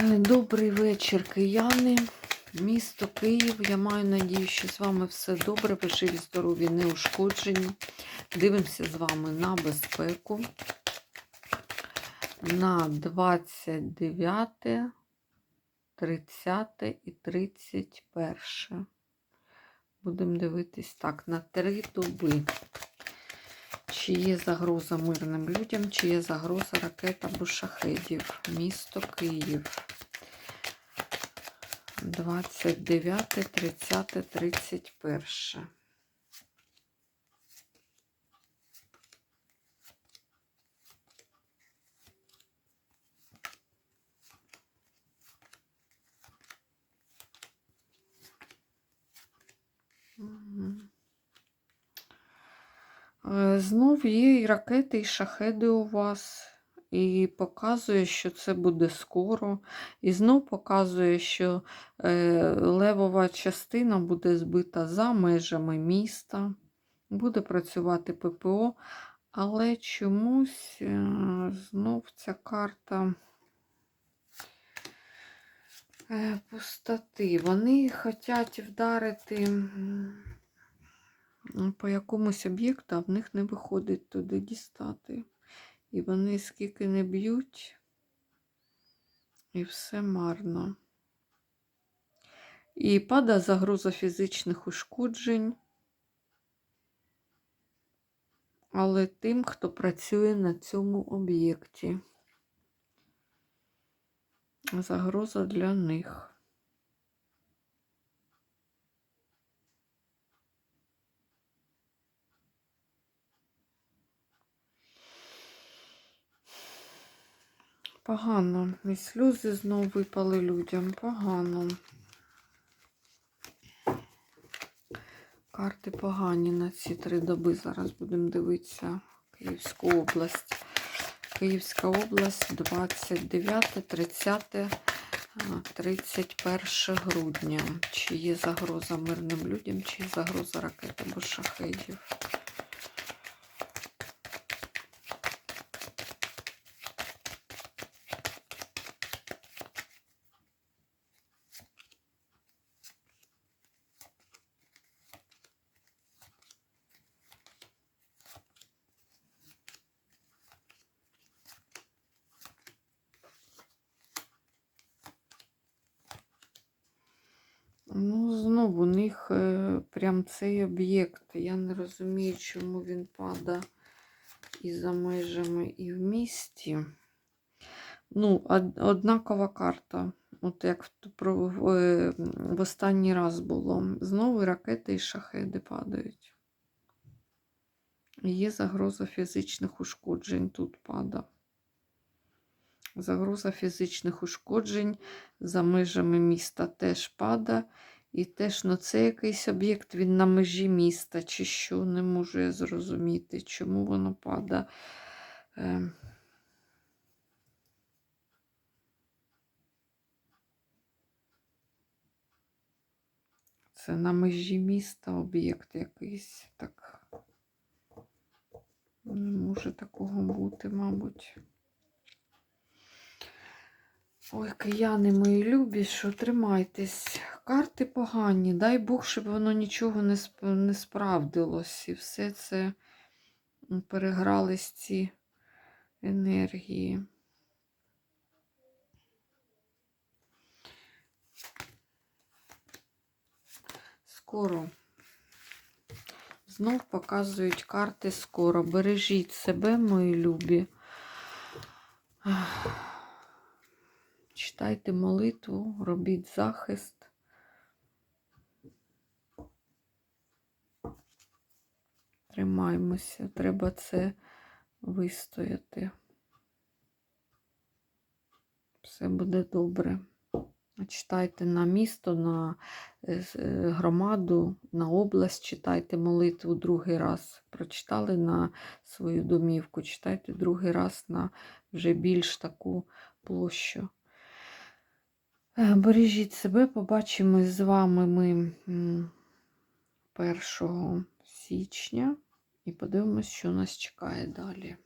Е, Добрий вечір, кияни. Місто Київ. Я маю надію, що з вами все добре, ви живі, здорові, не ушкоджені. Дивимося з вами на безпеку. На 29, 30 і 31. Будемо дивитись так, на три доби. Чи є загроза мирним людям, чи є загроза ракет або шахедів. Місто Київ. 29, 30, 31. Мгм. Е, Знов є і ракети, і шахеди у вас. І показує, що це буде скоро. І знов показує, що е, левова частина буде збита за межами міста. Буде працювати ППО. Але чомусь е, знов ця карта пустоти. Вони хочуть вдарити. Ну, по якомусь об'єкту, а в них не виходить туди дістати. І вони скільки не б'ють, і все марно. І падає загроза фізичних ушкоджень. Але тим, хто працює на цьому об'єкті. Загроза для них. Погано. І сльози знову випали людям. Погано. Карти погані на ці три доби. Зараз будемо дивитися Київську область. Київська область 29, 30, 31 грудня. Чи є загроза мирним людям, чи є загроза ракет або шахедів. Ну, них е, прям цей об'єкт. Я не розумію, чому він падає і за межами, і в місті. Ну, однакова карта. От як е, в останній раз було. Знову ракети і шахеди падають. Є загроза фізичних ушкоджень тут пада. Загроза фізичних ушкоджень за межами міста теж пада. І теж ну, це якийсь об'єкт, він на межі міста, чи що, не можу я зрозуміти, чому воно пада. Е, Це на межі міста об'єкт якийсь. Так. Не може такого бути, мабуть. Ой, кияни мої любі, що тримайтесь. Карти погані. Дай Бог, щоб воно нічого не, не справдилось. І все це перегрались ці енергії. Скоро. Знов показують карти скоро. Бережіть себе, мої любі. Читайте молитву, робіть захист. Тримаймося, треба це вистояти. Все буде добре. Читайте на місто, на е, е, громаду, на область, читайте молитву другий раз. Прочитали на свою домівку, читайте другий раз на вже більш таку площу. Е, Бережіть себе, побачимось з вами ми 1 січня і подивимось, що нас чекає далі.